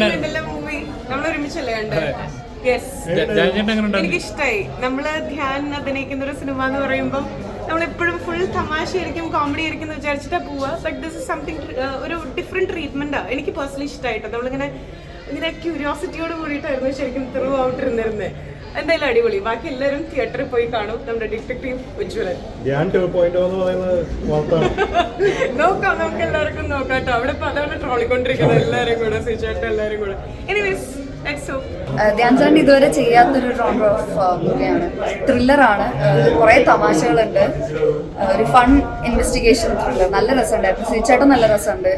Movie നമ്മൾ ഒരുമിച്ചല്ലേ കണ്ടത്? Yes ജാൻചേട്ടൻ എങ്ങനെ ഉണ്ടായിരുന്നു എനിക്ക് ഇഷ്ടമായി നമ്മൾ ധ്യാൻ അഭിനയിക്കുന്ന ഒരു സിനിമ എന്ന് പറയുമ്പോൾ നമ്മൾ എപ്പോഴും ഫുൾ തമാശ ആയിരിക്കും കോമഡി ആയിരിക്കും എന്ന് വിചാരിച്ചിട്ടാ പോവുക ബട്ട് ദിസ് ഇസ് സംതിങ് ഒരു ഡിഫറെന്റ് ട്രീറ്റ്മെന്റാ എനിക്ക് പേഴ്സണലി ഇഷ്ടമായിട്ടോ നമ്മളിങ്ങനെ ഇങ്ങനെ ക്യൂരിയോസിറ്റിയോട് കൂടിയിട്ടായിരുന്നു ശരിക്കും ത്രൂ ഔട്ട് ഇരുന്നിരുന്നത് എന്തായാലും അടിപൊളി. ബാക്കി എല്ലാവരും തിയേറ്ററിൽ പോയി കാണും. നമ്മുടെ ഡിറ്റക്റ്റീവ് വാർത്താണ് നോക്കാം നമുക്ക് എല്ലാവർക്കും നോക്കാം കേട്ടോ അവിടെ ഇപ്പൊ അതാണ് ട്രോളിക്കൊണ്ടിരിക്കുന്നത്. എല്ലാവരും കൂടെ സിജായിട്ട് എല്ലാവരും കൂടെ. എനിവേസ് ലെറ്റ്സ് ഹോപ്പ് ധ്യാൻ ചാൻ ഇതുവരെ ചെയ്യാത്തൊരു ജോണർ ഓഫ് മൂവിയാണ് ത്രില്ലറാണ് കുറേ തമാശകളുണ്ട്. ഒരു ഫൺ ഇൻവെസ്റ്റിഗേഷൻ ത്രില്ലർ നല്ല രസമുണ്ടായിരുന്നു ശ്രീചേട്ടൻ നല്ല രസമുണ്ട്.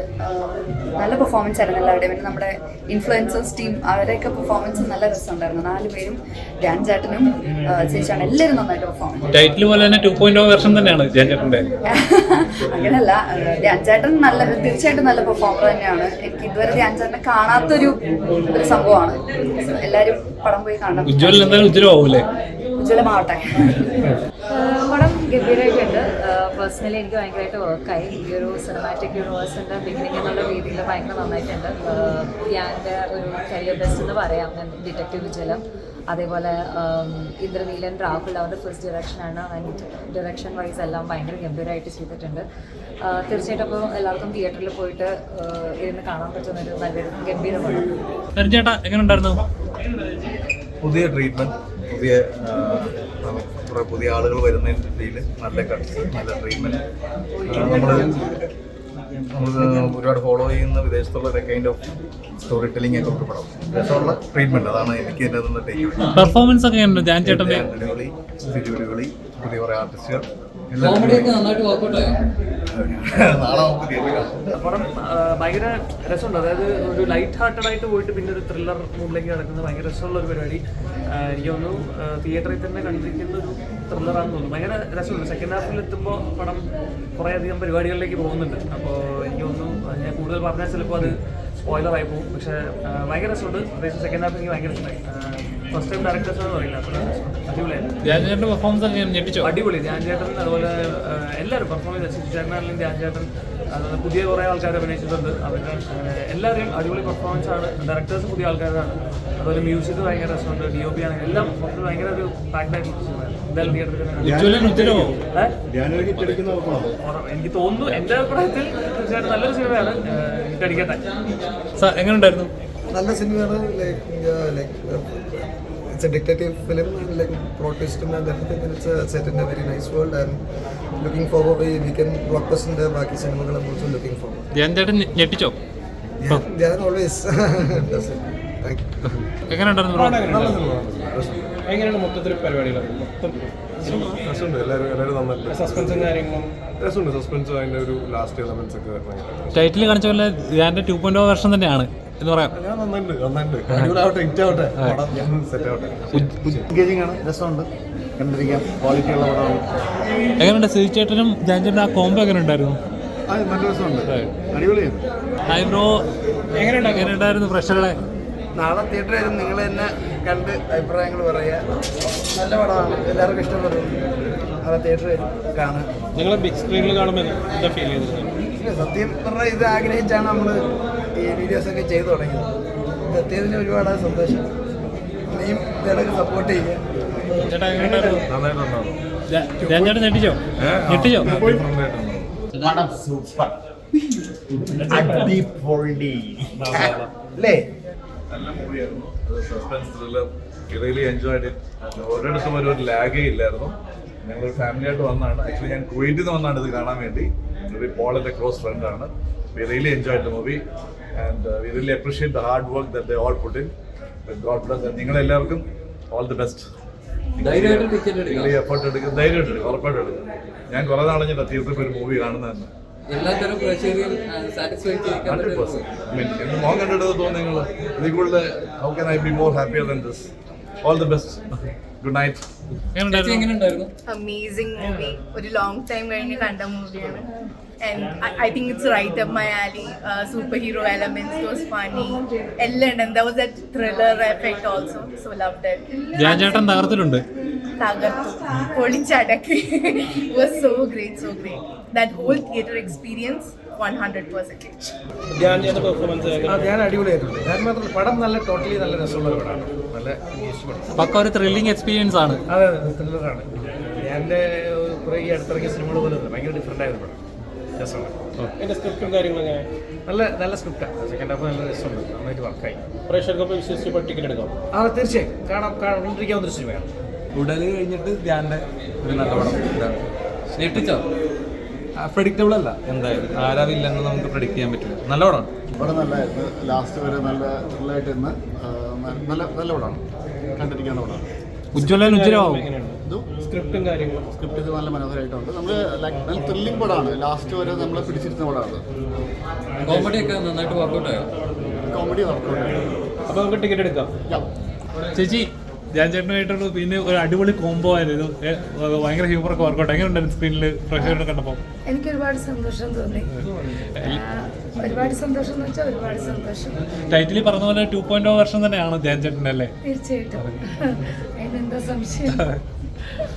നല്ല പെർഫോമൻസ് ആയിരുന്നു എല്ലാവരുടെയും പിന്നെ നമ്മുടെ ഇൻഫ്ലുവൻസേഴ്സ് ടീം അവരെയൊക്കെ പെർഫോമൻസ് നല്ല രസമുണ്ടായിരുന്നു. നാല് പേരും ധ്യാൻ ചേട്ടനും ശ്രീചേട്ടനും എല്ലാവരും നന്നായിട്ട് പെർഫോം ടൈറ്റിൽ പോലെ തന്നെ ടു പോയിന്റ് വെർഷൻ തന്നെയാണ് ജാൻചേട്ടന്റെ അങ്ങനല്ല ഏഹ് ധ്യാൻ ചേട്ടൻ നല്ല തീർച്ചയായിട്ടും നല്ല പെർഫോമർ തന്നെയാണ്. എനിക്ക് ഇതുവരെ ധ്യാൻ ചേട്ടനെ കാണാത്തൊരു ഒരു സംഭവമാണ്. എല്ലാവരും പടം പോയി കാണണം. ഉജ്ജ്വലമാവട്ടെ. പടം ഗംഭീരമായിട്ടുണ്ട്. പേഴ്സണലി എനിക്ക് ഭയങ്കരമായിട്ട് വർക്കായി ഈ ഒരു സിനിമാറ്റിക് യൂണിവേഴ്സിന്റെ ബിഗിനിങ് എന്നുള്ള രീതിയിൽ ഭയങ്കര നന്നായിട്ടുണ്ട്. ഞാന്റെ ഒരു കരിയർ ബെസ്റ്റ് എന്ന് പറയാം. ഡിറ്റക്റ്റീവ് ജലം അതേപോലെ ഇന്ദ്രനീലൻ രാഹുൽ അവരുടെ ഫസ്റ്റ് ഡയറക്ഷനാണ് ആൻഡ് ഡയറക്ഷൻ വൈസ് എല്ലാം ഭയങ്കര ഗംഭീരമായിട്ട് ചെയ്തിട്ടുണ്ട്. തീർച്ചയായിട്ടും അപ്പോൾ എല്ലാവർക്കും തിയേറ്ററിൽ പോയിട്ട് ഇരുന്ന് കാണാൻ പറ്റുന്ന ഒരു നല്ലൊരു ഗംഭീരമാണ്. ചേട്ടാ എങ്ങനെ ഉണ്ടായിരുന്നു? പുതിയ ട്രീറ്റ്മെന്റ് പുതിയ കുറെ പുതിയ ആളുകൾ വരുന്നതിന്റെ ഇടയിൽ നല്ല കട്ട്സ് നല്ല ട്രീറ്റ്മെന്റ് നമ്മൾ നമ്മൾ ഒരുപാട് ഫോളോ ചെയ്യുന്ന വിദേശത്തുള്ള ഒരു കൈൻഡ് ഓഫ് സ്റ്റോറി ടെല്ലിംഗ് ഒക്കെ ഒരു പടം. രസമുള്ള ട്രീറ്റ്മെന്റ് അതാണ് എനിക്ക് എന്റെ നിന്ന് ടേക്ക് പെർഫോമൻസ് ഒക്കെ ഉണ്ട് അടിപൊളി പുതിയ കുറേ ആർട്ടിസ്റ്റുകൾ നാളെ നമുക്ക് കാണാം. പടം ഭയങ്കര രസമുണ്ട്. അതായത് ഒരു ലൈറ്റ് ഹാർട്ടഡ് ആയിട്ട് പോയിട്ട് പിന്നെ ഒരു ത്രില്ലർ മൂഡിലേക്ക് കിടക്കുന്നത് ഭയങ്കര രസമുള്ള ഒരു പരിപാടി എനിക്ക് തോന്നുന്നു തിയേറ്ററിൽ തന്നെ കണ്ടിരിക്കുന്ന ഒരു ത്രില്ലറാണെന്ന് തോന്നുന്നു. ഭയങ്കര രസമുണ്ട്. സെക്കൻഡ് ഹാഫിൽ എത്തുമ്പോൾ പടം കുറേയധികം പരിപാടികളിലേക്ക് പോകുന്നുണ്ട്. അപ്പോൾ എനിക്ക് തോന്നുന്നു ഞാൻ കൂടുതൽ പറഞ്ഞാൽ ചിലപ്പോൾ അത് സ്പോയിലർ ആയി പോകും. പക്ഷേ ഭയങ്കര രസമുണ്ട്. പ്രത്യേകിച്ച് സെക്കൻഡ് ഹാഫ് എനിക്ക് ഭയങ്കര ഇഷ്ടമായി. ഫസ്റ്റ് ടൈം ഡയറക്ടേഴ്സ് എന്ന് പറയില്ല. അടിപൊളിയായിരുന്നു. അടിപൊളി. ധ്യാൻ ചേട്ടൻ അതുപോലെ എല്ലാവരും പെർഫോം ചെയ്ത ചേട്ടനാണെങ്കിലും ധ്യാൻ ചേട്ടൻ അതുപോലെ പുതിയ കുറേ ആൾക്കാർ അഭിനയിച്ചിട്ടുണ്ട്. അവരുടെ എല്ലാവരെയും അടിപൊളി പെർഫോമൻസ് ആണ്. ഡയറക്ടേഴ്സ് പുതിയ ആൾക്കാരാണ്. അതുപോലെ മ്യൂസിക് ഭയങ്കര രസമുണ്ട്. ഡി ഒ പി ആണെങ്കിൽ എല്ലാം ഭയങ്കര ഒരു പാക്ഡ് ആയിട്ടുള്ള സിനിമയാണ് എന്തായാലും തിയേറ്ററിൽ എനിക്ക് തോന്നുന്നു എന്റെ അഭിപ്രായത്തിൽ തീർച്ചയായിട്ടും നല്ലൊരു സിനിമയാണ്. എനിക്ക് അടിക്കട്ടെ സാർ എങ്ങനെ ഉണ്ടായിരുന്നു നല്ല സിനിമയാണ്. Like like it's a detective film. Like it's set in a very nice world and looking forward ഈ വീക്കെൻഡ് ബ്ലോക്ക് ബസ്റ്റിന്റെ ബാക്കി സിനിമകളും ഓൾസോ ലുക്കിംഗ് ജാൻചേട്ടൻ ഞെട്ടിച്ചോ? ഓൾവേസ് താങ്ക് യു എങ്ങനെ ഉണ്ടായിരുന്നു എങ്ങനെയാണ് മൊത്തത്തിൽ പരിപാടികൾ മൊത്തം രസമുണ്ട് എല്ലാവരും എല്ലാവരും നന്നായിട്ട് സസ്പെൻസും കാര്യങ്ങളും? രസമുണ്ട് സസ്പെൻസ് ഒരു ലാസ്റ്റ് എലമെന്റ്സ് ഒക്കെ ടൈറ്റിൽ കാണിച്ച പോലെ ജാന്റെ ടു പോയിന്റ് വെർഷൻ തന്നെയാണ് എന്ന് പറയാം. നന്നായിട്ട് നന്നായിട്ട് അടിപൊളിയാവട്ടെ ഹിറ്റ് ആവട്ടെ സെറ്റ് ആവട്ടെ എൻഗേജിങ് ആണ് രസമുണ്ട്. കണ്ടിരിക്കാം ക്വാളിറ്റി ഉള്ള പടമാണ്. എങ്ങനെയുണ്ട് ശ്രീചേട്ടനും ജാൻചേട്ടനും ആ കോംബോ എങ്ങനെ ഉണ്ടായിരുന്നു? ആ നല്ല രസമുണ്ട്. അടിപൊളിയാണ് ഹായ് ബ്രോ എങ്ങനെയുണ്ടായിരുന്നു ഫ്രഷറുടെ നാളെ തിയേറ്ററിൽ വരും നിങ്ങൾ തന്നെ കണ്ട് അഭിപ്രായങ്ങൾ പറയുക. നല്ല പടമാണ്. എല്ലാവർക്കും ഇഷ്ടപ്പെടും. നാളെ തിയേറ്ററിൽ വരും കാണാൻ. നിങ്ങൾ ബിഗ് സ്ക്രീനിൽ കാണുമ്പോൾ എന്താ ഫീൽ ചെയ്തത് സത്യം പറഞ്ഞാൽ ഇത് ആഗ്രഹിച്ചാണ് നമ്മൾ ഈ വീഡിയോസ് ഒക്കെ ചെയ്തു തുടങ്ങിയത്. ഇത് എത്തിയതിന് ഒരുപാട് സന്തോഷം. നീയും ഇതിടക്ക് സപ്പോർട്ട് ചെയ്യുക. സൂപ്പർ. അടിപൊളി. അല്ലേ? നല്ല മൂവിയായിരുന്നു. Suspense thriller really enjoy it ഒരിടത്തും ഒരു ലാഗേ ഇല്ലായിരുന്നു. ഞങ്ങൾ ഫാമിലിയായിട്ട് വന്നാണ് ആക്ച്വലി ഞാൻ കുവൈറ്റിൽ നിന്ന് വന്നാണ് ഇത് കാണാൻ വേണ്ടി. ഇത് പോൾ എന്റെ ക്ലോസ് ഫ്രണ്ട് ആണ് we really enjoy the movie and we really appreciate the hard work the all put in God bless നിങ്ങളെല്ലാവർക്കും all the best ധൈര്യമായിട്ട് എഫേർട്ട് എടുക്കും. ധൈര്യമായിട്ട് എടുക്കും. ഉറപ്പായിട്ട് എടുക്കും. ഞാൻ കുറേ നാളെ ഞാൻ തിയേറ്ററിൽ പോയി ഒരു മൂവി കാണുന്നതന്നെ. എല്ലാത്തരം പ്രേക്ഷകരെയും satisfy hundred percent I mean എന്ന് മോൻ കണ്ടിട്ട് തോന്നുന്നു നിങ്ങൾ ഇതിൽ കൂടുതൽ how can I be more happier than this all the best good night എങ്ങനെ ഉണ്ടായിരുന്നു അമേസിംഗ് മൂവി ഒരു ലോങ് ടൈം കഴിഞ്ഞ് കണ്ട മൂവിയാണ് and I think it's right up my alley. Super hero elements was funny എല്ലാം the was that thriller effect also so love that ജാൻചേട്ടൻ തകർത്തിട്ടുണ്ട് തകർത്തു. പൊളിച്ചടക്കി. Was so great so great that whole theatre experience one hundred percentage Dhyan performance ആ ഞാൻ അടിപൊളിയായിട്ടുണ്ട്. ഞാൻ മാത്രമല്ല പടം നല്ല ടോട്ടലി നല്ല രസമുള്ള പടമാണ്. നല്ല പക്ക ഒരു ത്രില്ലിംഗ് എക്സ്പീരിയൻസ് ആണ്. അതെ ത്രില്ലറാണ് കുറേ ഈ അടുത്തിറങ്ങിയ സിനിമകൾ പോലെ ഭയങ്കര ഡിഫറെന്റ് ആയ ഒരു പടം. രസമാണ്. എന്റെ സ്ക്രിപ്റ്റും നല്ല നല്ല സ്ക്രിപ്റ്റാണ് സെക്കൻഡ് ഹാഫ് നല്ല രസമുണ്ട്. നന്നായിട്ട് വർക്കായി പ്രേക്ഷകർക്ക് വിശ്വസിച്ച് ടിക്കറ്റ് എടുക്കാം. ആ തീർച്ചയായും. കാണാം കണ്ടിരിക്കാവുന്ന ഒരു സിനിമയാണ്. ഉടൽ കഴിഞ്ഞിട്ട് ധ്യാന്റെ ഒരു നല്ല പടം ഇതാണ് ഞെട്ടിച്ചോ പ്രഡിക്റ്റബിൾ അല്ല. എന്തായാലും ആരാവില്ലെന്ന് നമുക്ക് പ്രഡിക്റ്റ് ചെയ്യാൻ പറ്റില്ല. നല്ല പടമാണ്. ഇവിടെ നല്ലതായിരുന്നു ലാസ്റ്റ് വരെ നല്ല ത്രില്ലായിട്ട് ഇന്ന് നല്ല നല്ല പടമാണ്. കണ്ടിരിക്കാൻ പടമാണ്. ഉജ്ജ്വലൻ ഉജ്ജ്വലമാവും സ്ക്രിപ്റ്റും കാര്യങ്ങളും. സ്ക്രിപ്റ്റ് ഇത് നല്ല മനോഹരമായിട്ടുണ്ട് നമ്മൾ ലൈക്ക് നല്ല ത്രില്ലിംഗ് പടമാണ്. ലാസ്റ്റ് വരെ നമ്മളെ പിടിച്ചിരുന്ന പടമാണ് കോമഡി ഒക്കെ നന്നായിട്ട് വർക്കൗട്ട് ആയോ? കോമഡി വർക്കൗട്ട് അപ്പൊ നമുക്ക് ടിക്കറ്റ് എടുക്കാം. ചേച്ചി ധ്യാൻ പിന്നെ ഒരു അടിപൊളി കോംബോ ആയിരുന്നു. ഭയങ്കര ഹ്യൂമർ ഒക്കെ വർക്കൗട്ട് എങ്ങനെ ഉണ്ടായിരുന്നു സ്ക്രീനിൽ പ്രേക്ഷകരുടെ കണ്ടപ്പോൾ എനിക്ക് ഒരുപാട് സന്തോഷം തോന്നി. ഒരുപാട് സന്തോഷം എന്ന് വെച്ചാൽ ഒരുപാട് സന്തോഷം. ടൈറ്റിൽ പറഞ്ഞ പോലെ ടു പോയിന്റ് വർഷം തന്നെയാണ് ധ്യാൻ ചേട്ടൻ അല്ലേ? തീർച്ചയായിട്ടും. അതിനെന്താ സംശയം?